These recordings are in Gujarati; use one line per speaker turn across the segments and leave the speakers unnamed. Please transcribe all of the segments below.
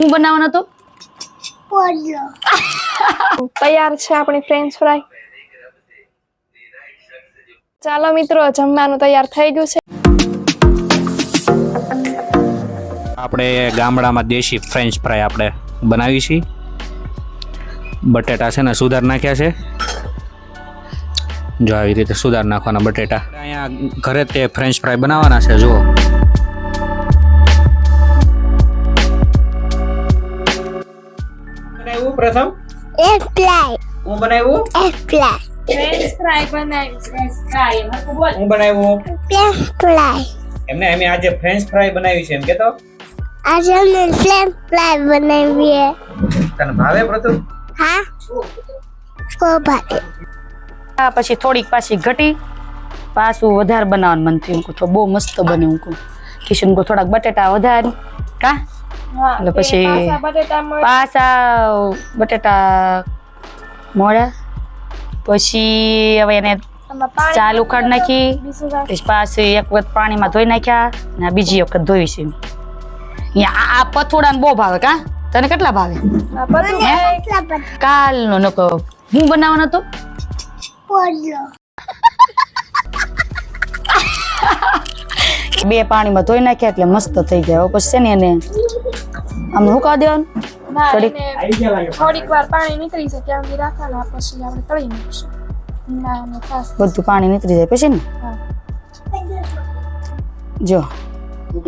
શું બનાવવાનું હતું?
તૈયાર છે આપણી ફ્રેન્ચ ફ્રાય ચાલો મિત્રો જમવાનું તૈયાર થઈ ગયું છે.
આપણે ગામડામાં દેશી ફ્રેન્ચ ફ્રાય આપણે બનાવી છીએ. બટેટા છે ને સુધાર નાખ્યા છે. જો આવી રીતે સુધાર નાખવાના બટેટા. અહીંયા ઘરે તે ફ્રેન્ચ ફ્રાય બનાવવાના છે જુઓ.
પ્રથમ?
એપ્લાય
હું બનાવ્યું?
એપ્લાય
હું બનાવ્યું?
ફ્રાય
એમને અમે આજે ફ્રેન્ચ ફ્રાય બનાવી છે એમ કેતો?
આજે અમે ફ્રેન્ચ ફ્રાય બનાવીએ.
તને ભાવે પ્રથમ?
હા. કો ભાવે
આ પછી થોડીક પાછી ઘટી. પાછું વધારે બનાવવાનું મન થયું. કહું બહુ મસ્ત બન્યું હું કહું કિશન કહું થોડાક બટેટા વધારે. કા? એટલે પછી
પાછા બટેટા મોળા
પછી હવે એને ચાલ ઉખાડ નાખી પછી પાછી એક વખત પાણીમાં ધોઈ નાખ્યા અને બીજી વખત ધોઈ છે. અહીંયા આ- પથોડા બહુ ભાવે કા? તને કેટલા ભાવે? કાલનો નકો. હું બનાવવાનો હતું? બે પાણીમાં ધોઈ નાખ્યા એટલે મસ્ત થઈ ગયા. પછી છે ને એને આમ રોકા દેવાનું?
ના
થોડીક-
વાર પાણી નીકળી જાય ત્યાં સુધી રાખવાના પછી આપણે તળી નાખીશું. ના ખાસ
બધું પાણી નીકળી જાય પછી ને? જો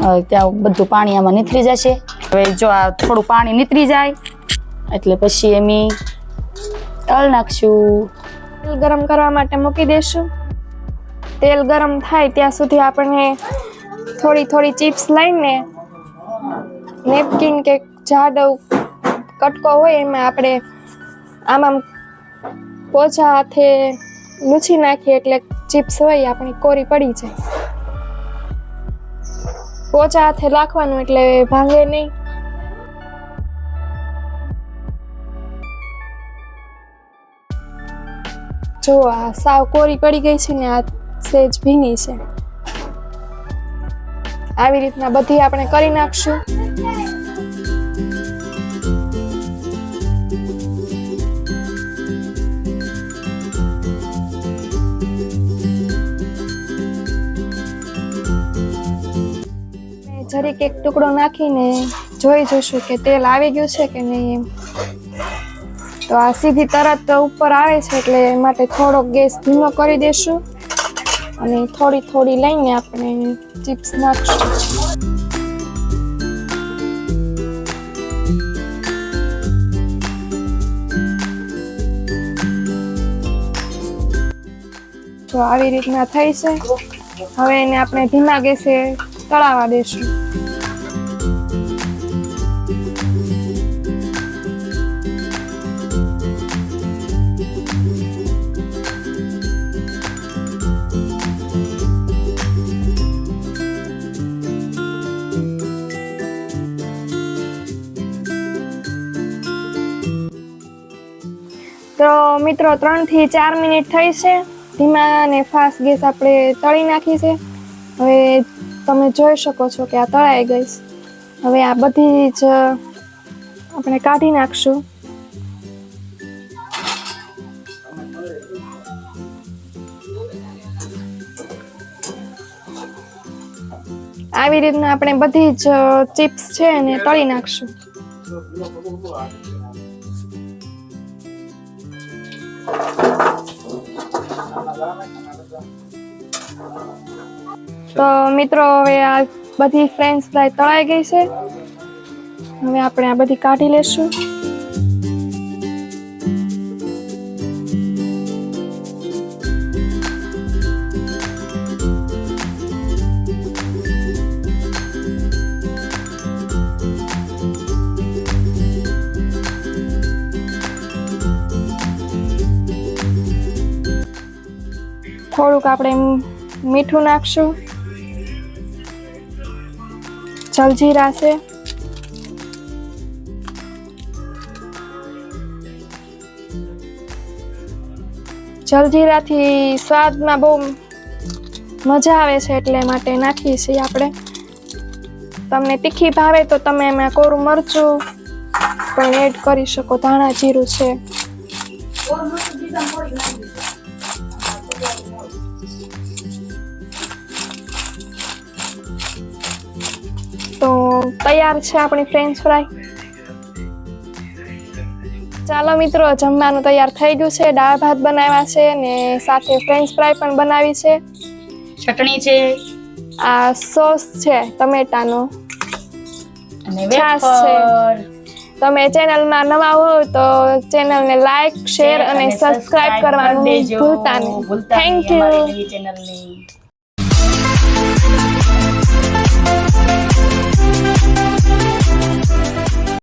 હવે ત્યાં બધું પાણી આમાં નીકળી જશે. હવે જો આ થોડું પાણી નીકળી જાય એટલે પછી એમી તળ નાખશું.
તેલ ગરમ કરવા માટે મૂકી દેશું. તેલ ગરમ થાય ત્યાં સુધી આપણે થોડી થોડી ચિપ્સ લઈને નેપકિન કે જાડવ કટકો હોય એમાં આપણે આમ આમ પોચા હાથે લૂછી નાખીએ એટલે ચિપ્સ હોય, આપણી કોરી પડી જાય. પોચા હાથે રાખવાનું એટલે ભાંગે નહીં. જો, આ સાવ કોરી પડી ગઈ છે ને, આ સેજ ભીની છે. આવી રીતના બધી આપણે કરી નાખશું. જરીક એક ટુકડો નાખીને જોઈ જોઈશું કે તેલ આવી ગયું છે કે નહીં એમ. તો આ સીધી તરત ઉપર આવે છે એટલે માટે થોડોક ગેસ ધીમો કરી દેશું. અને થોડી થોડી લઈને આપણે ચિપ્સ નાખશું. જો આવી રીતના થઈ છે, હવે એને આપણે ધીમા ગેસે તળાવા દેશું. તો મિત્રો ત્રણથી ચાર મિનિટ થઈ છે. ધીમા અને ફાસ્ટ ગેસ આપણે તળી નાખી છે. હવે તમે જોઈ શકો છો કે આ તળાઈ ગઈ હવે આ બધી જ આપણે કાઢી નાખશું. આવી રીતના આપણે બધી જ ચિપ્સ છે એને તળી નાખશું. તો મિત્રો, હવે આ બધી ફ્રેન્ચ ફ્રાય તળાઈ ગઈ છે. હવે આપણે આ બધી કાઢી લેશું. થોડુંક આપણે મીઠું નાખશું. જલજીરા છે. જલજીરાથી સ્વાદમાં બહુ મજા આવે છે એટલે માટે નાખીએ છીએ આપણે. તમને તીખી ભાવે તો તમે એમાં કોરું મરચું પણ એડ કરી શકો. ધાણા જીરું છે. તો તૈયાર છે આપણી ફ્રેન્ચ ફ્રાય ચાલો મિત્રો જમવાનું તૈયાર થઈ ગયું છે. દાળ ભાત બનાવ્યા છે ને સાથે ફ્રેન્ચ ફ્રાય પણ બનાવી છે.
ચટણી છે.
આ સોસ છે ટમેટાનો.
અને
છાશ છે. તમે ચેનલમાં નવા હો તો ચેનલને લાઈક શેર અને સબસ્ક્રાઇબ કરવાનું ભૂલતા નહીં. થેન્ક યુ
ચેનલની